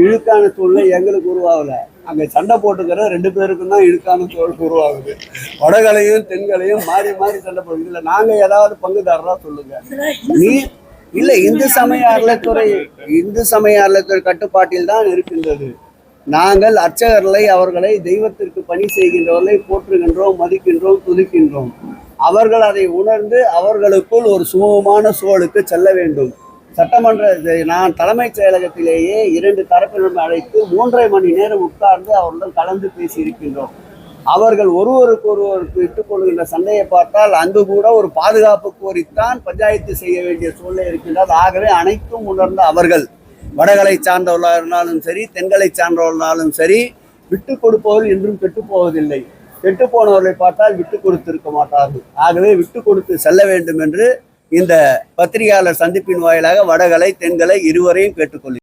இழுக்கான சூழ்நிலை எங்களுக்கு உருவாகல. அங்க சண்டை போட்டுக்கிற ரெண்டு பேருக்கும் தான் இழுக்கான சூழல் உருவாகுது. வடகளையும் தென்களையும் மாறி மாறி சண்டை போடுது. இல்ல நாங்க ஏதாவது பங்குதாரரா சொல்லுங்க. நீ இல்ல இந்து சமய அறநிலைத்துறை இந்து சமய அறநிலைத்துறை கட்டுப்பாட்டில் தான் இருக்கின்றது. நாங்கள் அர்ச்சகர்களை அவர்களை தெய்வத்திற்கு பணி செய்கின்றவர்களை போற்றுகின்றோம் மதிக்கின்றோம் துதிக்கின்றோம். அவர்கள் அதை உணர்ந்து அவர்களுக்குள் ஒரு சுமூகமான சூழலுக்கு செல்ல வேண்டும். சட்டமன்ற நான் தலைமைச் செயலகத்திலேயே இரண்டு தரப்பினரும் அழைத்து மூன்றரை மணி நேரம் உட்கார்ந்து அவருடன் கலந்து பேசி இருக்கின்றோம் அவர்கள் ஒருவருக்கு ஒருவருக்கு இட்டுக்கொள்கின்ற சண்டையை பார்த்தால் அங்கு கூட ஒரு பாதுகாப்பு கோரித்தான் பஞ்சாயத்து செய்ய வேண்டிய சூழ்நிலை இருக்கின்றது. ஆகவே அனைத்தும் உணர்ந்த அவர்கள் வடகளை சார்ந்தவர்களாக இருந்தாலும் சரி தென்களை சார்ந்தவர்களாலும் சரி விட்டு கொடுப்பவர்கள் என்றும் கெட்டுப்போவதில்லை கெட்டு போனவர்களை பார்த்தால் விட்டு கொடுத்திருக்க மாட்டார்கள். ஆகவே விட்டு கொடுத்து செல்ல வேண்டும் என்று இந்த பத்திரிகையாளர் சந்திப்பின் வாயிலாக வடகலை தென்கலை இருவரையும் கேட்டுக்கொள்கிறேன்.